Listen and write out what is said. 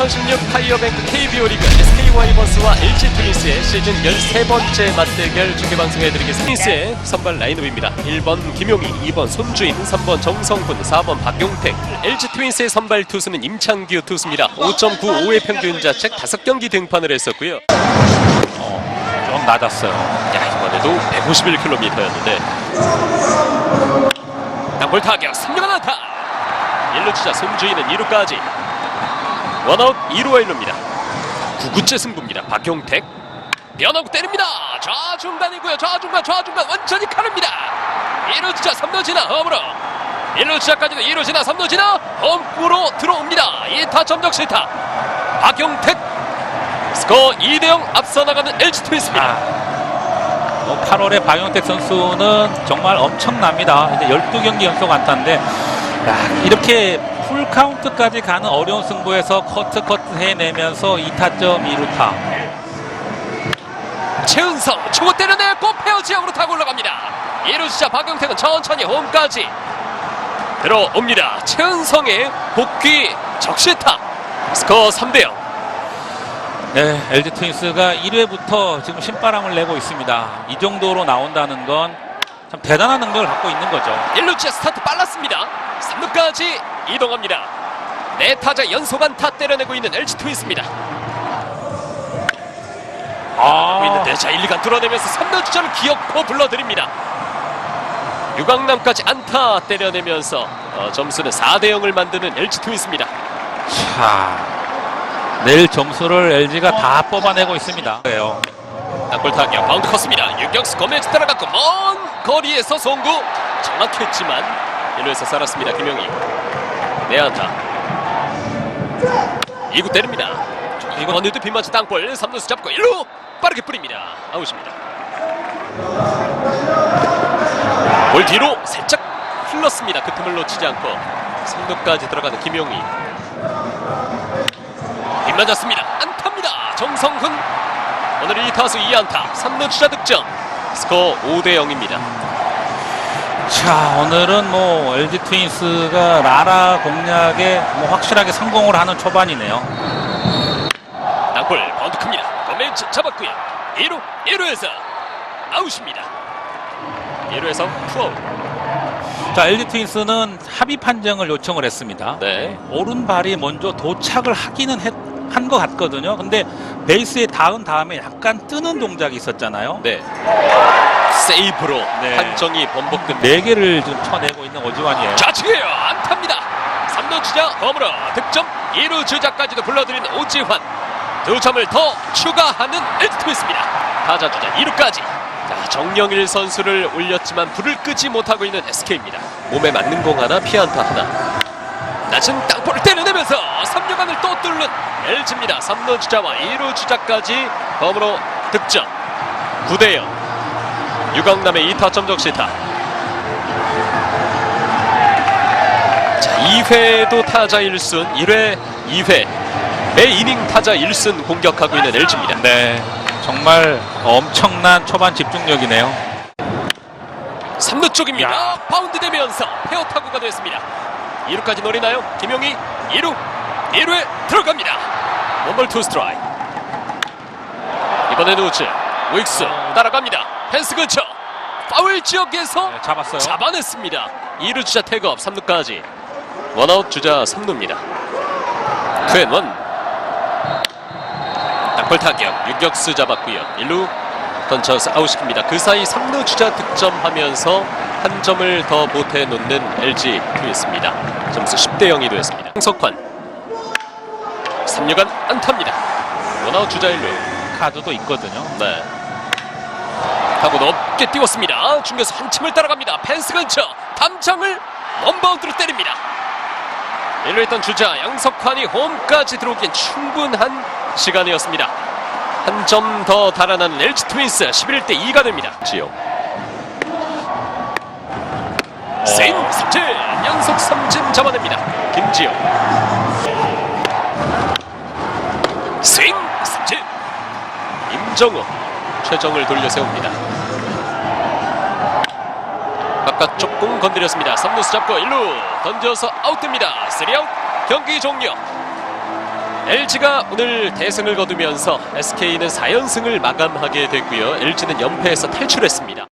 2016 타이어뱅크 KBO 리그 SK 와이번스와 LG 트윈스의 시즌 13번째 맞대결 중계 방송해드리겠습니다. 트윈스의 선발 라인업입니다. 1번 김용희, 2번 손주인, 3번 정성훈, 4번 박용택. LG 트윈스의 선발 투수는 임창규 투수입니다. 5.95의 평균 자책 5경기 등판을 했었고요. 좀 낮았어요. 야 이번에도 151km였는데 땅볼 타격 3루가 나타 1루 주자 손주인은 2루까지 원아웃 2루와 1루입니다. 9구째 승부입니다. 박용택. 변하고 때립니다. 좌중간이고요. 좌중간 좌중간 완전히 가릅니다. 1루 주자 3루 지나 홈으로. 1루 주자까지도 2루 지나 3루 지나 홈으로 들어옵니다. 2타 점적 실타. 박용택. 스코어 2대0 앞서 나가는 LG 트윈스입니다. 아, 뭐 8월에 박용택 선수는 정말 엄청납니다. 이제 12경기 연속 안타인데 야, 이렇게 풀 카운트까지 가는 어려운 승부에서 커트 커트 해내면서 2타점 2루타. 최은성 초고 때려내고 페어 지역으로 타고 올라갑니다. 1루 주자 박용택은 천천히 홈까지 들어옵니다. 최은성의 복귀 적시타 스코어 3대0 네, LG 트윈스가 1회부터 지금 신바람을 내고 있습니다. 이 정도로 나온다는 건 참 대단한 능력을 갖고 있는 거죠. 1루 주자 스타트 빨랐습니다. 3루까지 이동합니다. 네 타자 연속 안타 때려내고 있는 LG 트윈스입니다. 하고 있는데 자 1, 2간 뚫어내면서 3루 주자를 기어코 불러드립니다. 유강남까지 안타 때려내면서 어, 점수는 4대 0을 만드는 LG 트윈스입니다. 자, 내일 점수를 LG가 다 뽑아내고 있습니다. 그래요. 땅볼 타격 바운드 컸습니다. 유격수 고메츠 따라갔고 먼 거리에서 송구 정확했지만 1루에서 살았습니다. 김영희 내안타 2구 때립니다. 이거 건너도 빗맞은 땅볼 3루수 잡고 1루 빠르게 뿌립니다. 아웃입니다. 볼 뒤로 살짝 흘렀습니다. 그 틈을 놓치지 않고 3루까지 들어가는 김용희 빗맞았습니다. 안타입니다. 정성훈 오늘 2타수 2안타 3루 주자 득점 스코어 5대 0입니다. 자, 오늘은 뭐 LG 트윈스가 라라 공략에 뭐 확실하게 성공을 하는 초반이네요. 땅볼 바운드 큽니다. 고멘츠 잡았고요. 1루 1루에서 아웃입니다. 1루에서 투아웃. 자, LG 트윈스는 합의 판정을 요청을 했습니다. 네. 오른발이 먼저 도착을 하기는 한것 같거든요. 근데 베이스에 닿은 다음에 약간 뜨는 동작이 있었잖아요. 네. 세이브로 네. 판정이 번복됩니다. 네 개를 지금 쳐내고 있는 오지환이에요. 좌측이에요. 안타입니다. 3루 주자 홈으로 득점 2루 주자까지도 불러들인 오지환 두 점을 더 추가하는 LG 트윈스입니다. 타자 주자 2루까지 자, 정영일 선수를 올렸지만 불을 끄지 못하고 있는 SK입니다. 몸에 맞는 공 하나 피안타 하나 낮은 땅볼을 때려내면서 3루간을 또 뚫는 LG입니다. 3루 주자와 2루 주자까지 홈으로 득점 9대0 유강남의 2타점 적시타 자, 2회도 타자 1순, 1회, 2회 매 이닝 타자 1순 공격하고 있는 LG입니다. 네. 정말 엄청난 초반 집중력이네요. 3루 쪽입니다. 야. 바운드 되면서 페어 타구가 됐습니다. 2루까지 노리나요? 김용희 2루, 2루에 들어갑니다. 원볼 투 스트라이크. 이번에는 우측, 윅스 따라갑니다. 펜스 근처 파울 지역에서 네, 잡았어요. 잡아냈습니다. 2루 주자 태그업 3루까지 원아웃 주자 3루입니다. 투앤원 땅볼 타격 유격수 잡았고요. 1루 던져서 아웃시킵니다. 그 사이 3루 주자 득점하면서 한 점을 더 보태 놓는 LG 트윈스입니다. 점수 10대 0이 되었습니다. 황석환 3루간 안타입니다. 원아웃 주자 1루 카드도 있거든요. 네. 타고 높게 띄웠습니다. 중교수 한침을 따라갑니다. 펜스 근처 담장을 원바운드로 때립니다. 1루 있던 주자 양석환이 홈까지 들어오기엔 충분한 시간이었습니다. 한 점 더 달아나는 LG 트윈스 11대 2가 됩니다. 지요. 세인 삼진 연속 삼진 잡아냅니다. 김지영. 스윙 삼진 임정우 최정을 돌려 세웁니다. 바깥쪽 공 건드렸습니다. 3루수 잡고 1루 던져서 아웃됩니다. 3아웃 경기 종료. LG가 오늘 대승을 거두면서 SK는 4연승을 마감하게 됐고요. LG는 연패에서 탈출했습니다.